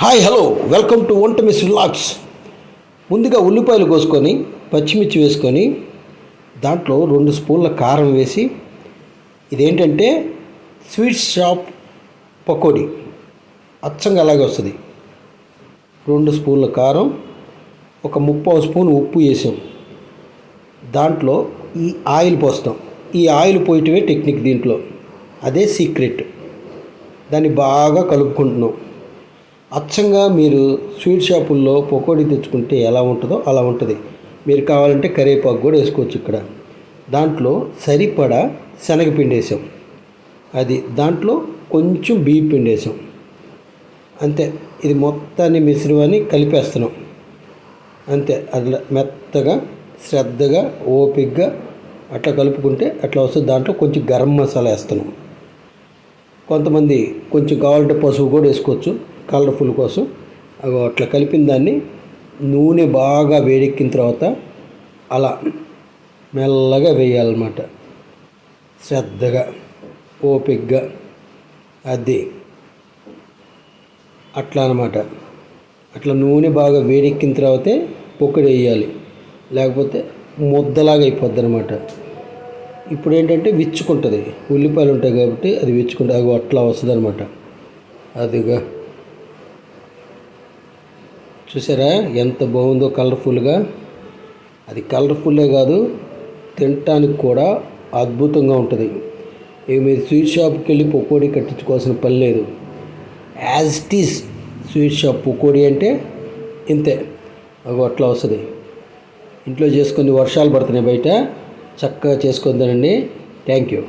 Hi hello. Welcome to వంట miss vlogs ముందుగా ఉల్లిపాయలు కోసుకొని పచ్చిమిర్చి వేసుకొని దాంట్లో రెండు స్పూన్ల కారం వేసి ఇదేంటంటే స్వీట్ షాప్ పకోడీ. అచ్చంగా అలాగే వస్తుంది. రెండు స్పూన్ల కారం ఒక ముప్పై స్పూన్ ఉప్పు వేసాం. దాంట్లో ఈ ఆయిల్ పోస్తాం. ఈ ఆయిల్ పోయటమే టెక్నిక్ దీంట్లో. అదే సీక్రెట్. దాన్ని బాగా కలుపుకుంటున్నాం. అచ్చంగా మీరు స్వీట్ షాపుల్లో పకోడీ తెచ్చుకుంటే ఎలా ఉంటుందో అలా ఉంటుంది. మీరు కావాలంటే కరివేపాకు కూడా వేసుకోవచ్చు ఇక్కడ. దాంట్లో సరిపడా శనగపిండి వేసాం. అది దాంట్లో కొంచెం బియ్య పిండి వేసాం. అంతే. ఇది మొత్తాన్ని మిశ్రమాన్ని కలిపేస్తున్నాం. అంతే. అట్లా మెత్తగా శ్రద్ధగా ఓపిగ్గా అట్లా కలుపుకుంటే అట్లా వస్తుంది. దాంట్లో కొంచెం గరం మసాలా వేస్తున్నాం. కొంతమంది కొంచెం కావాలంటే పసుపు కూడా వేసుకోవచ్చు. కలర్ఫుల్ కోసం. అగో అట్లా కలిపిన దాన్ని నూనె బాగా వేడెక్కిన తర్వాత అలా మెల్లగా వేయాలన్నమాట. శ్రద్ధగా ఓపిగ్గా. అది అట్లా అనమాట అట్లా నూనె బాగా వేడెక్కిన తర్వాతే పొక్కడి వేయాలి. లేకపోతే ముద్దలాగా అయిపోద్ది అనమాట ఇప్పుడు ఏంటంటే విచ్చుకుంటుంది. ఉల్లిపాయలు ఉంటాయి కాబట్టి అది విచ్చుకుంటుంది అవి అట్లా వస్తుంది అనమాట అదిగా. చూసారా? ఎంత బాగుందో కలర్ఫుల్గా. అది కలర్ఫుల్లే కాదు తినటానికి కూడా అద్భుతంగా ఉంటుంది. ఇక మీరు స్వీట్ షాప్కి వెళ్ళి పకోడీ కట్టించుకోవాల్సిన పని లేదు. As it is sweet shop pakodi అంటే ఇంతే. అగో అట్లా వస్తుంది. ఇంట్లో చేసుకుని వర్షాలు పడుతున్నాయి బయట. చక్కగా చేసుకుందానండి థ్యాంక్ యూ